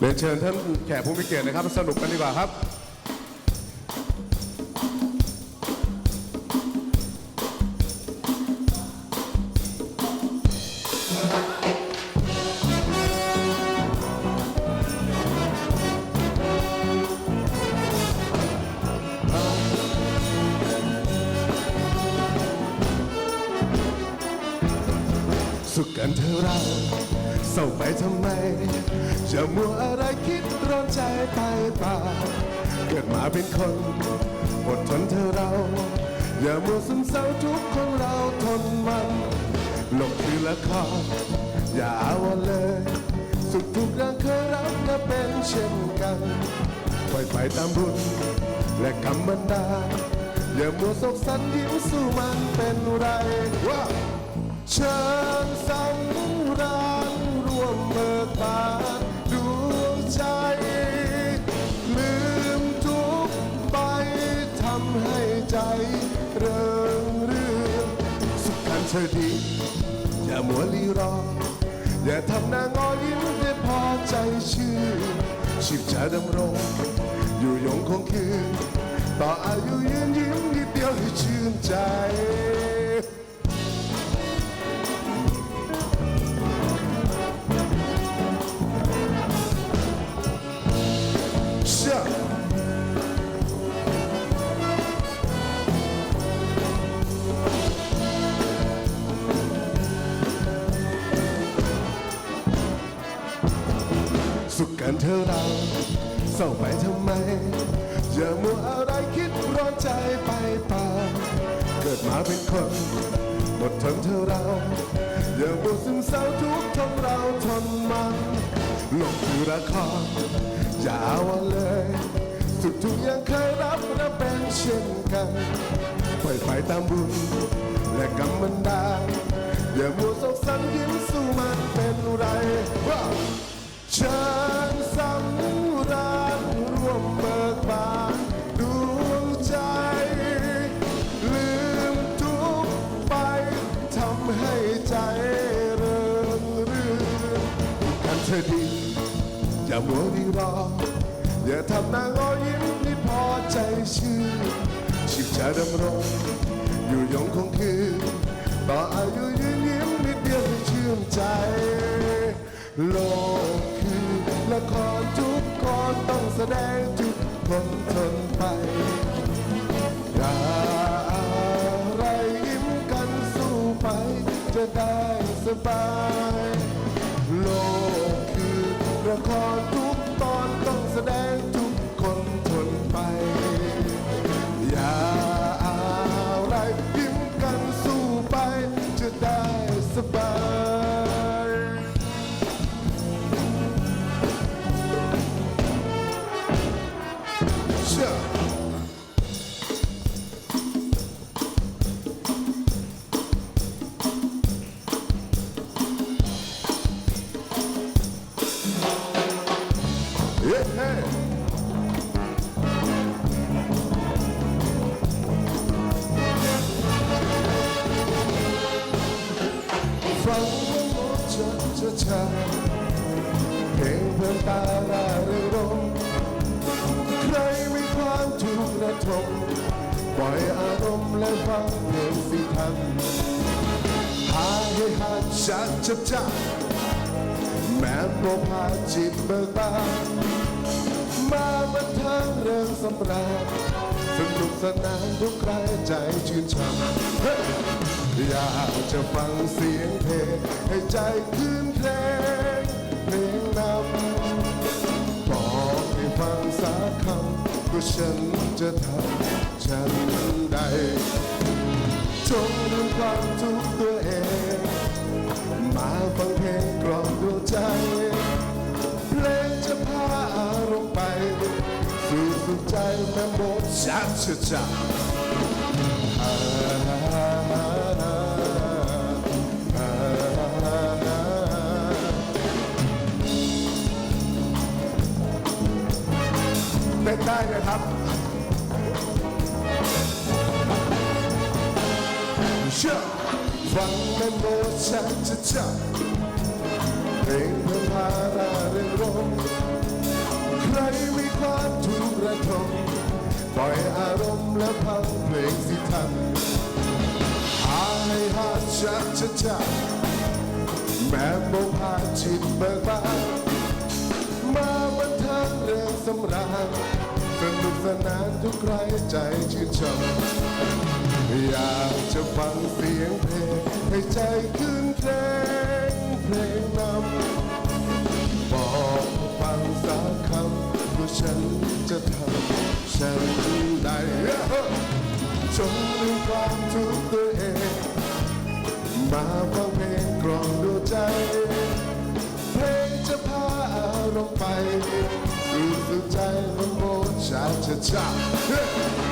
เรียนเชิญท่านแขกผู้มีเกียรตินะครับ สนุกกันดีกว่าครับ สุขกันเธอเรา ร้าไปทำไม จะมัวอะไรคิดร้อนใจไปเปล่าเกิดมาเป็นคน อดทนเธอเรา อย่ามัวซึมเศร้าทุกคนเราทนมันโลกคือละครอย่าเอาวันเลย สุขทุกอย่างเคยรับและเป็นเช่นกันปล่อยไปตามบุญและกรรมบันดาอย่ามัวโศกสันยิ้มสู้มันเป็นไรว่าเชิญสำ เธอดี อย่ามัวลีรอ อย่าทำหน้างอยิ้มให้พอใจชื่อ ชีพจะดำรง อยู่ยงคงคืน ต่ออายุยืนยิ้มนิดเดียวให้ชื่นใจ Sure. สุขกันเธอเราเศร้าไปทำไม อย่ามัวอะไรคิดร้อนใจไปเปล่าเกิดมาเป็นคนหมดทนเธอเรา อย่ามัวซึมเศร้าทุกทนเราทนมันโลกคือละครอย่าเอาวันเลย สุขทุกอย่างเคยรับและเป็นเช่นกันปล่อยไปตามบุญและกรรมบันดาอย่ามัวโศกสันยิ้มสู้มันเป็นไรว้า เชิญสำราญร่วมเบิกบานดวงใจ ลืมทุกข์ไปทำให้ใจเริงรื่นกันเธอดี อย่ามัวรีรอ อย่าทำน้างอยิ้มนี่พอใจชื่อชีพจะดำรง อยู่ยงคงคืนต่ออายุยืนยิ้มนิดเดียวให้ชื่นใจโลก ละครทุกคนต้องแสดงทุกคนทนไปอย่าอะไรยิ้มกันสู้ไป จะได้สบาย โลกคือละครทุกตอนต้องแสดง Sure. เย้เฮ้ฟัง ใครมีความทุกข์ระทมปล่อยอารมณ์และฟังเพลงสิทันหาให้หันชัดชัดชัดแม้โปรพาจิตเบิกบานมาบันเทิงเรื่องสำราญสนุกสนานทุกใครใจชื่นชมอยากจะฟังเสียงเพลงให้ใจคืนเพลงเพลงนำ สักคำก็ฉันจะทำฉันใดจงลืมความทุกข์ตัวเอง มาฟังเพลงกล่อมดวงใจ เพลงจะพาอารมณ์ไปสู่สุขใจแม่โบชัดชัดชัดอ่า ได้นะครับเชื่อฟังแม่โมชัดชัดชัดเพลงเพื่อพาราเริงรมทมปล่อยอารมณ์และพังเพลงสิทันหายหาชัดชัดชัดแม้โมพาจิตเบิกบานมาบันเทิงเรื่องสำราญ สนุกสนานทุกใครใจชื่นชมอยากจะฟังเสียงเพลง ให้ใจขึ้นเพลงเพลงนำบอกฟังสักคำว่าฉันจะทำฉันได้จงลืมความทุกข์ตัวเอง มาฟังเพลง ชาช